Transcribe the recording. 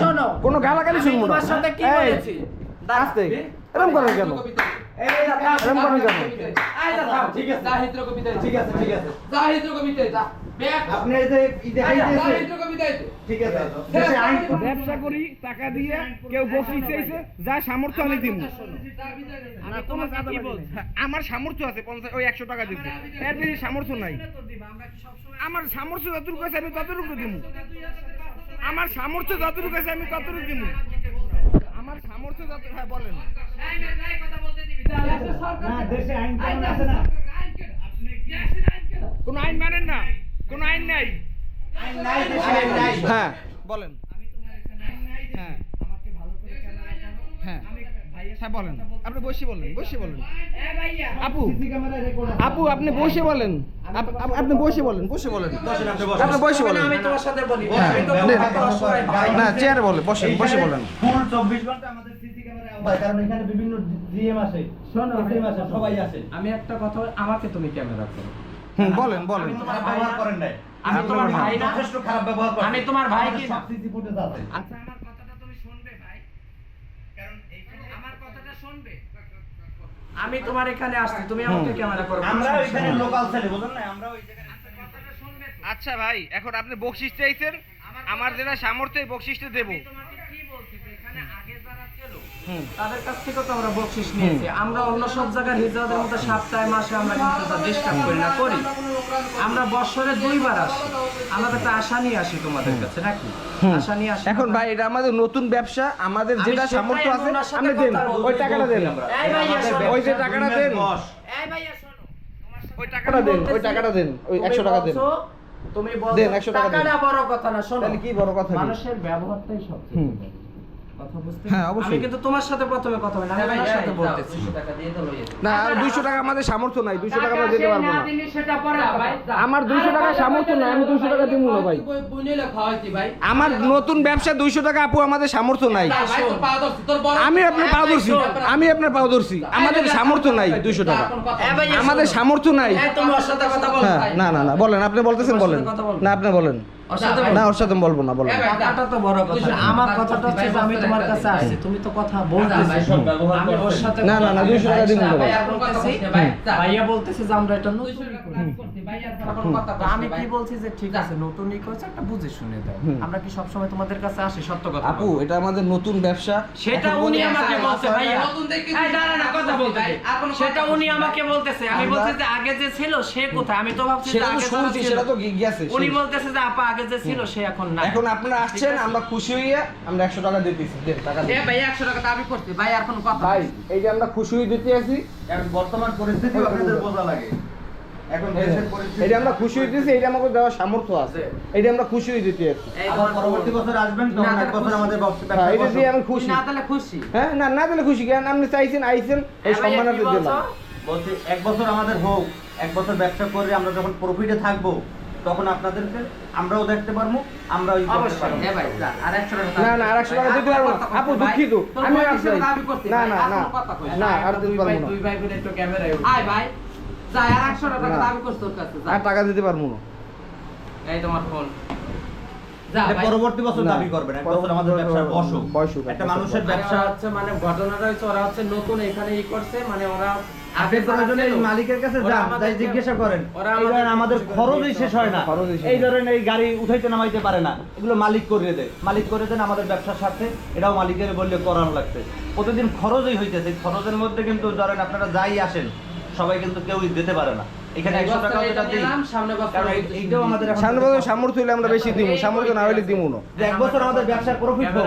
শোনো। কোনো গালাগালি শুনব না। তোমার সাথে কি বলেছি? আস্তে। এরকম করেন কেন? এরকম করেন কেন? ঠিক আছে। জাহিদ রকম ঠিক আছে ঠিক আছে। জাহিদ রকম যা আপনি যে ই দেখাই দিয়েছে জাহিদ রকম বিদায় ঠিক আছে। ব্যবসা করি টাকা দিয়ে কেউ বকরিচ চাইছে যা সামর্থ্য আমি দিব আমি তোমাকে কি বলছি? হ্যাঁ, আমার সামর্থ্য আছে পঞ্চাশ ওই একশো টাকা দিতে। এর বেশি সামর্থ্য নাই। আমার সামর্থ্য যতটুকু আছে আমি ততটুকু দিব আমার সামর্থ্য যতটুকু আছে আমি ততটুকু দিব আমার সামর্থ্য যত হ্যাঁ বলেন। না আইন কানুন আছে না। কোন? আইন মানেন না। কোন আইন নাই। হ্যাঁ। বলেন। হ্যাঁ। হ্যাঁ। হ্যাঁ বলেন। আপনি বসে বলেন বসে বলেন। আপু আপু আপনি বসে বলেন। আপ- আপ- আপনি বসে বলেন। বসে বলেন। আপনি বসে বলেন। আমি তোমার সাথে বলি। হ্যাঁ, সবাই ভাই। না চেয়ারে বলে বসেন বসে বলেন। ফুল 24 ঘণ্টা আমাদের সিসি ক্যামেরায় আওতায় কারণ এখানে বিভিন্ন আসে শোনো, আসে সবাই আসে আমি একটা কথা আমাকে তুমি ক্যামেরা করো। হুম বলেন বলেন। আমি তোমার ব্যবহার ভাই- করেন নাই আমি তোমার ভাই না। যথেষ্ট খারাপ ব্যবহার করেন আমি তোমার ভাই কি? সব সিসি ফুটেজ আছে। আচ্ছা আমার কথাটা তুমি শুনবে ভাই কারণ এইখানে আমার কথাটা শুনবে আমি তোমার এখানে আসছি তুমি আমাকে ক্যামেরা করো। আমরা ওইখানে লোকাল ছেলে বুঝুন না? আমরা ওই জায়গায়? আচ্ছা ভাই এখন আপনি বকশিস চাইছেন আমার যেটা সামর্থ্য এই বকশিসটা দেবো আমি তোমাকে কি বলছি যে এখানে আগে যারা ছিল হুম তাদের কাছ থেকে তো আমরা বকশিস নিয়েছি। আমরা অন্য সব জায়গার হিজড়াদের মতো সপ্তাহে মাসে আমরা কিন্তু ডিস্টার্ব করি না করি। আমরা বছরে দুইবার আসি। আমরা তো একটা আশা নিয়ে আসি তোমাদের কাছে নাকি? আশা নিয়ে আসি এখন ভাই এটা আমাদের নতুন ব্যবসা। আমাদের যেটা সামর্থ্য আছে আপনি দেন। ওই টাকাটা দেন। এই ওই যে টাকাটা দেন। এই ভাইয়া শোনো। ওই টাকাটা দেন ওই টাকাটা দেন। ওই তুমি একশো টাকা দেন। তুমি বলছো দেন, 100 টাকা টাকাটা বড় কথা না শোনো। তাহলে কি বড় কথা মানুষের ব্যবহারটাই সবচেয়ে হ্যাঁ, অবশ্যই। আমি কিন্তু তোমার সাথে কথা না, আমি ওনার সাথে বলতেছি না আর দুইশো টাকা আমাদের সামর্থ্য নাই দুইশো টাকা আমরা দুইশো টাকা সামর্থ্য নাই আমি দুইশো টাকা দিব না ভাই। আমার নতুন ব্যবসা দুইশো টাকা আপু আমাদের সামর্থ্য নাই। আমি আপনার পাও ধরছি আমি আপনার পাও ধরছি। আমাদের সামর্থ্য নাই দুইশো টাকা। আমাদের সামর্থ্য নাই। এই তুমি ওর সাথে কথা বলো হ্যাঁ ভাই। না না না বলেন আপনি বলতেছেন বলেন। না আপনি বলেন। না, ওর সাথে বলব না কথাটা তো বড় কথা। আমার কথাটা হচ্ছে যে আমি তোমার কাছে আসছি তুমি তো কথা বলতেছি। আমি ওর সাথে না, না, না, 200 টাকা দিন ভাই। ভাইয়া বলতেছি ভাইয়া বলতেছে যে আমরা এটা নতুন আমি কি বলছি যে ঠিক আছে নতুনই করছে একটা বুঝে শুনে দাও। আমরা কি সবসময় তোমাদের কাছে আসি? সত্য কথা আপু এটা আমাদের নতুন ব্যবসা। সেটা উনি আমাকে বলছে ভাইয়া। নতুন দেখে দাঁড়া না কথা বলতে সেটা উনি আমাকে বলতেছে। আমি বলছি যে আগে যে ছিল সে কোথায়? আমি তো ভাবছি যে সেটা তো আগে শুনছি সেটা তো উনি বলতেছে যে আপা আগে যে ছিল সে এখন নাই। এখন আপনারা আসছেন আমরা খুশি হইয়া আমরা একশো টাকা দিতেছি দেন, টাকা এ। ভাই 100 টাকা দাবি করতে ভাই আর কোনো কথা ভাই এই যে আমরা খুশি হয়ে দিতে আছি এখন বর্তমান পরিস্থিতি আপনাদের বোঝা লাগে। এখন দেশের পরিস্থিতি এটা আমরা খুশি হইতেছি এটা আমাকে দেওয়ার সামর্থ্য আছে। এটা আমরা খুশি হয়ে দিতে আছি। এই আবার পরবর্তী বছর আসবেন না, এক বছর। আমাদের ব্যবসা হ্যাঁ এটা দিয়ে আমি খুশি। না তাহলে খুশি। হ্যাঁ না না দিলে খুশি। কেন আপনি চাইছেন আইছেন এই সম্মান দিলাম বলছি? এক বছর আমাদের হোক এক বছর ব্যবসা করে আমরা যখন প্রফিটে থাকব তখন আপনাদেরকে আমরাও দেখতে পারব আমরাও ই করতে অবশ্যই। পারব। এ ভাই যা, আর 100 টাকা না দাবি না আর একশো টাকা দিতে পারব না। কথা আপু দুঃখিত আমি বয়স আসছি হিসেবে দাবি করতে না না না কোনো কথা কইস না। আর দিতে পারব না। দুই ভাই মিলে একটু ক্যামেরায় আয় ভাই যা আর 100 টাকা দাবি করছ তোর কাছে আর টাকা দিতে পারব না। এই তোমার ফোন যা এটা ভাই। পরবর্তী বছর দাবি করবেন। এক বছর আমাদের বছর ব্যবসা বসুক। বসুক, একটা মানুষের ব্যবসা ব্যবসা হচ্ছে মানে ঘটনাটা হচ্ছে ওরা হচ্ছে নতুন এখানে ই করছে মানে ওরা আপনি প্রয়োজনে মালিকের কাছে যান তাই জিজ্ঞাসা করেন। এই আমাদের খরচই শেষ হয় না। এই। ধরেন এই গাড়ি উঠাইতে নামাইতে পারে না। এগুলো মালিক করিয়ে দেয়। মালিক করে দেন আমাদের ব্যবসার সাথে এটাও মালিকের বললে করানো লাগছে প্রতিদিন খরচই হইতেছে। খরচের মধ্যে কিন্তু ধরেন আপনারা যাই আসেন সবাই কিন্তু কেউই দিতে পারে না। এখানে একশো টাকা সামনে আমাদের সামনে বছর সামর্থ্য হলে আমরা বেশি দিব সামর্থ্য না হলে দিব না। এক বছর আমাদের ব্যবসার প্রফিট হোক।